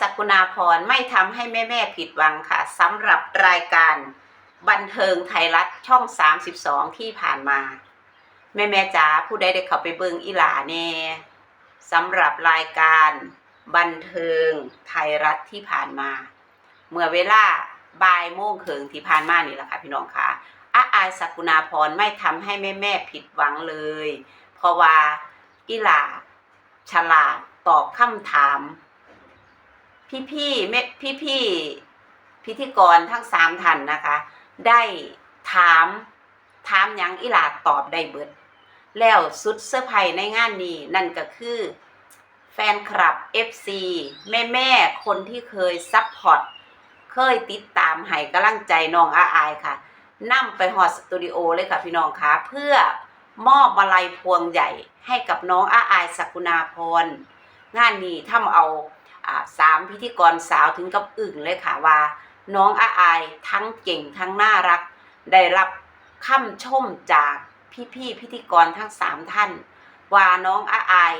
สกุณาพรไม่ทำให้แม่แม่ผิดหวังค่ะสำหรับรายการบันเทิงไทยรัฐช่อง 32 ที่ผ่านมา แม่แม่จ๋าผู้ใดได้เข้าไปเบิงอีหลาแน่สำหรับรายการบันเทิงไทยรัฐที่ผ่านมา เมื่อเวลาบ่ายโมงครึ่งที่ผ่านมานี่แหละค่ะพี่น้องค่ะอาอายสกุณาพรไม่ทำให้แม่แม่ผิดหวังเลย เพราะว่าอีหลาฉลาดตอบคำถาม พี่พี่ๆแม่พี่พี่ๆพิธีกรทั้งสามท่านนะคะ ได้ถามถามยังอีหลาตอบได้เบิด แล้วสุดเซอร์ไพรส์ในงานนี้ นั่นก็คือ แฟนคลับ FC แม่แม่ๆคนที่เคยซัพพอร์ตเคยติดตามให้กำลังใจน้องอาอายค่ะนำไปฮอดสตูดิโอเลยค่ะพี่น้องคะเพื่อมอบมาลัยพวงใหญ่ให้กับน้องอาอายสักุณาพรงานนี้ทำเอาอ่า สามพิธีกรสาวถึงกับอึ่งเลยค่ะว่า น้องอาอายทั้งเก่งทั้งน่ารัก ได้รับคำชมจากพี่ๆพิธีกรทั้งสามท่าน ว่าน้องอาอาย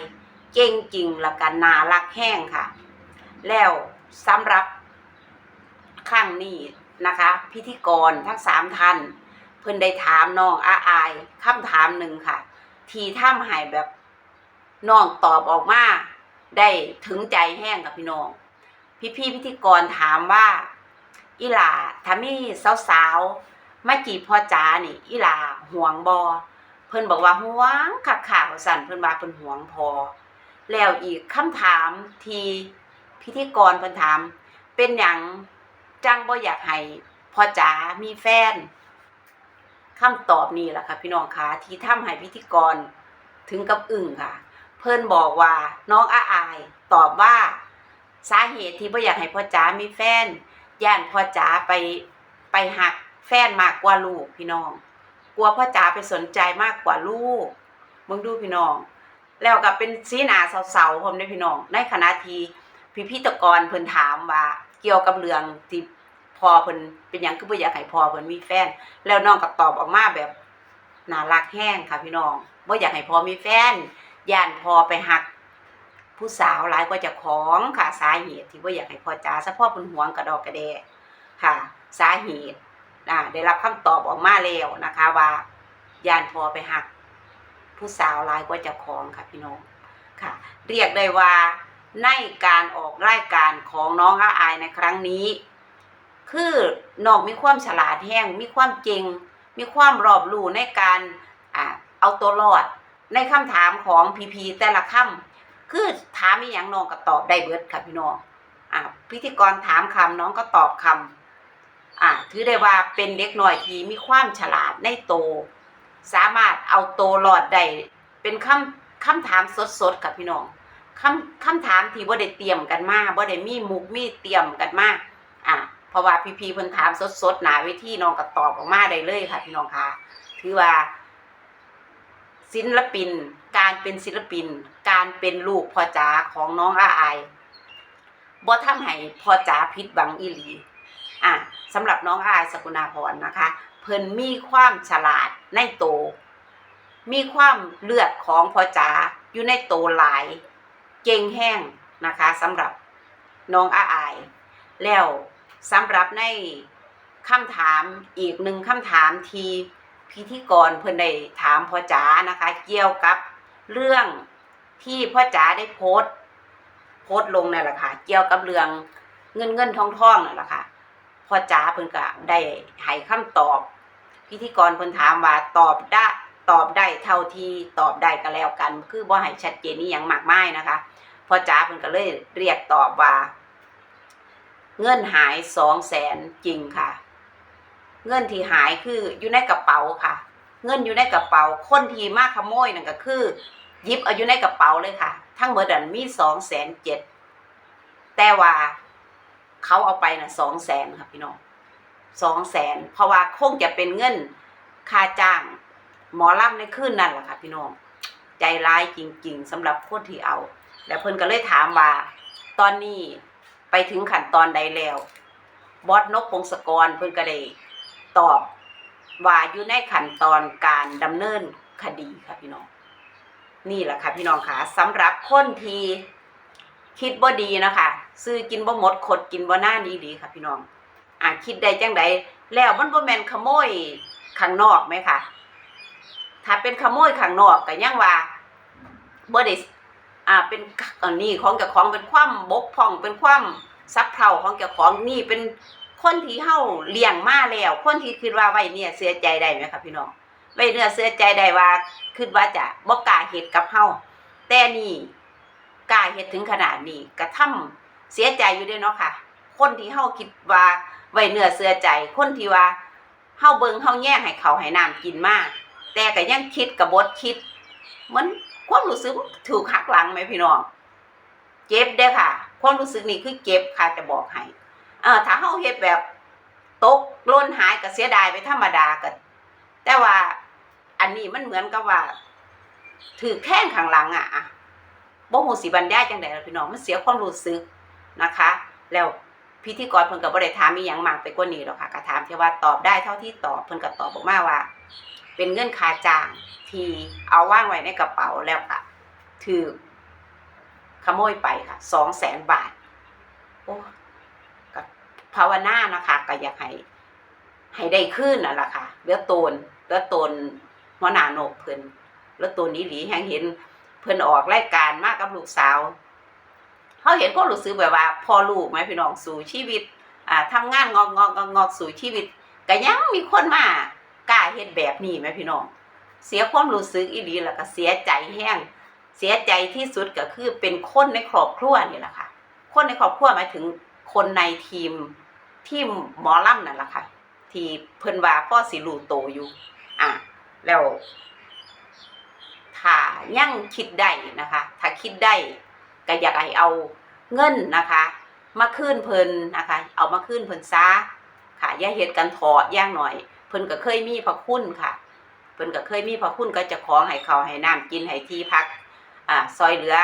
เก่งจริงและกันน่ารักแห้งค่ะ แล้วสำหรับครั้งนี้นะคะ พิธีกรทั้งสามท่าน เพิ่นได้ถามน้องอาอายคำถามหนึ่งค่ะ ที่ทำให้แบบน้องตอบออกมา ได้ถึงใจแห้งกับพี่น้อง พี่พี่พิธีกรถามว่า อีหลาถ้ามีสาวๆมาจีบพ่อจ๋านี่ อีหลาห่วงบอเพิ่นบอกว่าห่วงคักข่าวสั่นเพิ่นว่าเพิ่นห่วงพอ แล้วอีกคำถามทีพิธีกรเพิ่นถาม เป็นหยังจังบ่อยากให้พ่อจ๋ามีแฟนคำตอบนี้แหละค่ะพี่น้องคะที่ทำให้พิธีกรถึงกับอึ้งค่ะ เพิ่อนบอกว่าน้องอาอาย ตอบว่าสาเหตุที่บ่อยากให้พ่อจ๋ามีแฟนย่านพ่อจ๋าไปไปหักแฟนมากกว่าลูกพี่น้อง กลัวพ่อจ๋าไปสนใจมากกว่าลูกมึงดูพี่น้อง แล้วก็เป็นสีหนาเศร้าๆผมได้พี่น้อง ในขณะที่พิพิธกรเพิ่นถามว่า เกี่ยวกับเรื่องที่พอเพิ่นเป็นหยังคือบ่อยากให้พอเพิ่นมีแฟน แล้วน้องก็ตอบออกมาแบบน่ารักแห้งค่ะพี่น้องบ่อยากให้พอมีแฟน ย่านพอไปหัก ผู้สาวหลายกว่าจะของค่ะสาเหตุที่ว่าอยากให้พ่อจ๋าเฉพาะเป็นห่วงกระดอกกระแดค่ะ สาเหตุอ่าได้รับคำตอบออกมาแล้วนะคะว่ายานพอไปหัก ผู้สาวหลายกว่าจะของค่ะพี่น้องค่ะ เรียกได้ว่าในการออกรายการของน้องอาอายในครั้งนี้ คือนองมีความฉลาดแห้งมีความเก่ง มีความรอบรู้ในการอเอาตัวรอด ในคำถามของพีพีแต่ละคำคือถามอีหยังน้องก็ตอบได้เบิดค่ะพี่น้องอ่าพิธีกรถามคำน้องก็ตอบคำอ่าถือได้ว่าเป็นเล็กน้อยที่มีความฉลาดในโต สามารถเอาโตวรอดได้เป็นคำคำถามสดๆค่ะพี่น้องคำคำถามที่บ่ได้เตรียมกันมาบ่ได้มีมุกมีเตรียมกันมาอ่าเพราะว่าพี่พีเพิ่นถามสดๆหนาเวทีน้องก็ตอบออกมาได้เลยค่ะพี่น้องค่ะถือว่า ศิลปิน การเป็นศิลปิน การเป็นลูกพ่อจ๋าของน้องอาอายบ่ทำให้พ่อจ๋าผิดหวังอีหลีอะสำหรับน้องอาอายสกุณาพรนะคะ เพิ่นมีความฉลาดในโต มีความเลือดของพ่อจ๋าอยู่ในโตหลาย เก่งแห้งนะคะสำหรับน้องอาอาย แล้วสำหรับในคำถามอีกหนึ่งคำถามที่ พิธีกรเพิ่อนได้ถามพ่อจ๋านะคะ เกี่ยวกับเรื่องที่พ่อจ๋าได้โพสต์ โพสต์ลงนั่นแหละค่ะ เกี่ยวกับเรื่องเงินเงินทองทองนั่นแหละค่ะพ่อจ๋าเพิ่นก็ได้ให้คำตอบ พิธีกรเพิ่นถามว่าตอบได้ตอบได้เท่าที่ตอบได้ก็แล้วกัน คือบ่ให้ชัดเจนนี่อยังมากมายนะคะพ่อจ๋าเพิ่นก็เลยเรียกตอบว่า เงินหายสองแสนจริงค่ะ เงินที่หายคืออยู่ในกระเป๋าค่ะ เงินอยู่ในกระเป๋า คนที่มาขโมยนั่นก็คือยิบเอาอยู่ในกระเป๋าเลยค่ะ ทั้งหมดอันมีสองแสนเจ็ดแต่ว่าเขาเอาไปน่ะสองแสนค่ะพี่น้องสองแสนเพราะว่าคงจะเป็นเงินค่าจ้าง หมอลำในคืนนั่นแหละค่ะพี่น้องใจร้ายจริง ๆสำหรับคนที่เอา แล้วเพิ่นก็เลยถามว่า ตอนนี้ไปถึงขั้นตอนใดแล้ว บอสนกพงศกรเพิ่นก็ได้ ตอบว่าอยู่ในขั้นตอนการดำเนินคดีค่ะพี่น้อง นี่แหละค่ะพี่น้องค่ะสำหรับคนที่คิดบ่ดีนะคะซื้อกินบ่หมดขดกินบ่หน้านี้ดีค่ะพี่น้องอ่าคิดได้จังใดแล้วมันบ่แมนขโมยข้างนอกไหมคะถ้าเป็นขโมยข้างนอกก็ยังว่าบ่ได้อ่าเป็นอันนี้ของเจ้าของเป็นความบกพร่องเป็นความซับเพร่าของเจ้าของนี่เป็น คนที่เฮาเลี้ยงมาแล้ว คนที่คิดว่าไว้เนี่ยเสียใจได้ไหมคะพี่น้องไว้เนื้อเสียใจได้ว่าคิดว่าจะบ่กล้าเฮ็ดกับเฮาแต่นี่กล้าเฮ็ดถึงขนาดนี้กระทำเสียใจอยู่ด้วยเนาะค่ะ คนที่เฮาคิดว่าไว้เนื้อเสื้อใจ คนที่ว่าเฮาเบิงเฮาแย่งให้เขาให้น้ำกินมาก แต่ก็ยังคิดกับบดคิดเหมันความรู้สึกถูกหักหลังไหมพี่น้องเจ็บเด้อค่ะ ความรู้สึกนี่คือเจ็บค่ะจะบอกให้ เออถ้าเฮาเฮ็ดแบบตกล่นหายก็เสียดายไปธรรมดาก็แต่ว่าอันนี้มันเหมือนกับว่า ถือแข้งข้างหลังอะบ่ฮู้สิบรรยายจังได๋ล่ะพี่น้องมันเสียความรู้สึกนะคะ แล้วพิธีกรเพิ่นก็บ่ได้ถามอีหยังมากไปกว่านี้หรอกค่ะก็ถามแค่ว่าตอบได้เท่าที่ตอบเพิ่นก็ตอบออกมาว่า เป็นเงินค่าจ้างที่เอาว่างไว้ในกระเป๋าแล้วค่ะถูกขโมยไปค่ะ200,000บาท โอ้ ภาวนานะคะก็อยากให้ให้ได้คืนนั่นล่ะค่ะเลือตนเลือตนหัวหน้าโนกเพิ่นเลือตนนี้หลีแฮงเห็นเพิ่นออกรายการมากับลูกสาวเขาเห็นก็รู้สึกแบบว่า พอลูกไหมพี่น้องสู่ชีวิต อ่าทำงานงอกงอกงอกงสู่ชีวิตก็ยังมีคนมากล้าเฮ็ดแบบนี้ไหมพี่น้อง เสียความรู้สึกอีหลีแล้วก็เสียใจแห้งเสียใจที่สุดก็คือเป็นคนในครอบครัวนี่แหละค่ะ คนในครอบครัวหมายถึง คนในทีมทีมหมอลำนั่นแหละค่ะ ที่เพิ่นว่าพ่อสิรูโตอยู่ อะ แล้วถ้ายังคิดได้นะคะ ถ้าคิดได้ก็อยากให้เอาเงินนะคะ มาคืนเพิ่นนะคะ เอามาคืนเพิ่นซะค่ะอย่าเฮ็ดกันถอดย่างหน่อย เพิ่นก็เคยมีพระคุณค่ะ เพิ่นก็เคยมีพระคุณก็จะของให้เขาให้น้ำกินให้ที่พัก อ่าซอยเหลือ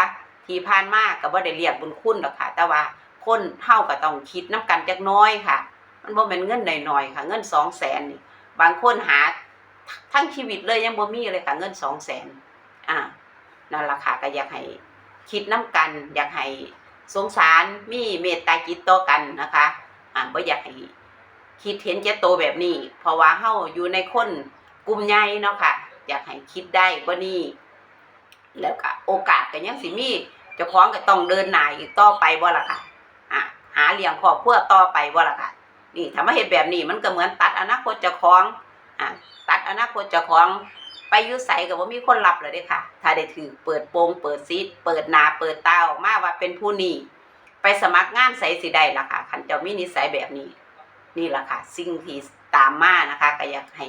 ที่ผ่านมาก็บ่ได้เรียกบุญคุณหรอกค่ะ แต่ว่า คนเฮาก็ต้องคิดน้กันจักน้อยค่ะ มันบ่แม่นเงินหน้อยๆค่ะ เงิน200,000นี่บางคนหาทั้งชีวิตเลยยังบ่มีเลยค่ะ เงิน200,000อ่านั่นล่ะค่ะก็อยากให้คิดน้ำกัน อยากให้สงสารมีเมตตาจิตต่อกันนะคะอ่าบ่อยากให้คิดเห็นแก่โตวแบบนี้ เพราะว่าเฮาอยู่ในคนกลุ่มใหญ่เนาะค่ะ อยากให้คิดได้กว่านี้แล้วก็โอกาสก็ยังสิมีเจ้าของก็ต้องเดินหน้าอีกต่อไปบ่ล่ะค่ะ หาเลี้ยงครอบครัวต่อไปบ่าล่ะค่ะ นี่ถ้ามาเฮ็ดแบบนี้มันก็เหมือนตัดอนาคตเจ้าของอะตัดอนาคตเจ้าของไปยุใสก็บ่มีคนรับเลยด้ค่ะ ถ้าได้ถือเปิดโปงเปิดซีดเปิดนาเปิดตาออกมาว่าเป็นผู้นี้ไปสมัครงานใสสิได้ล่ะค่ะคันเจ้ามีนิสัยแบบนี้ นี่ล่ะค่ะ สิ่งที่ตามมานะคะก็อยากให้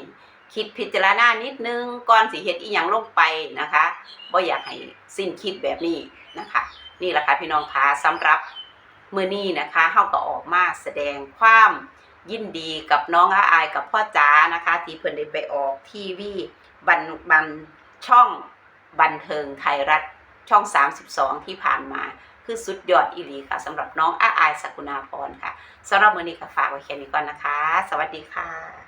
คิดพิจารณานิดนึงก่อนสิเฮ็ดอีหยังลงไปนะคะบ่อยากให้สิ้นคิดแบบนี้นะคะ นี่แหละค่ะพี่น้องคะสำหรับ มื้อนี้นะคะเฮาก็ออกมาแสดงความยินดีกับน้องอาอายกับพ่อจ๋านะคะ ที่เพิ่นได้ไปออกทีวีบันบันช่องบันเทิงไทยรัฐช่อง 32 ที่ผ่านมา คือสุดยอดอีหลีค่ะสำหรับน้องอาอายสกุณาพรค่ะสำหรับมือนี้ก็ฝากไว้แค่นี้ก่อนนะคะ สวัสดีค่ะ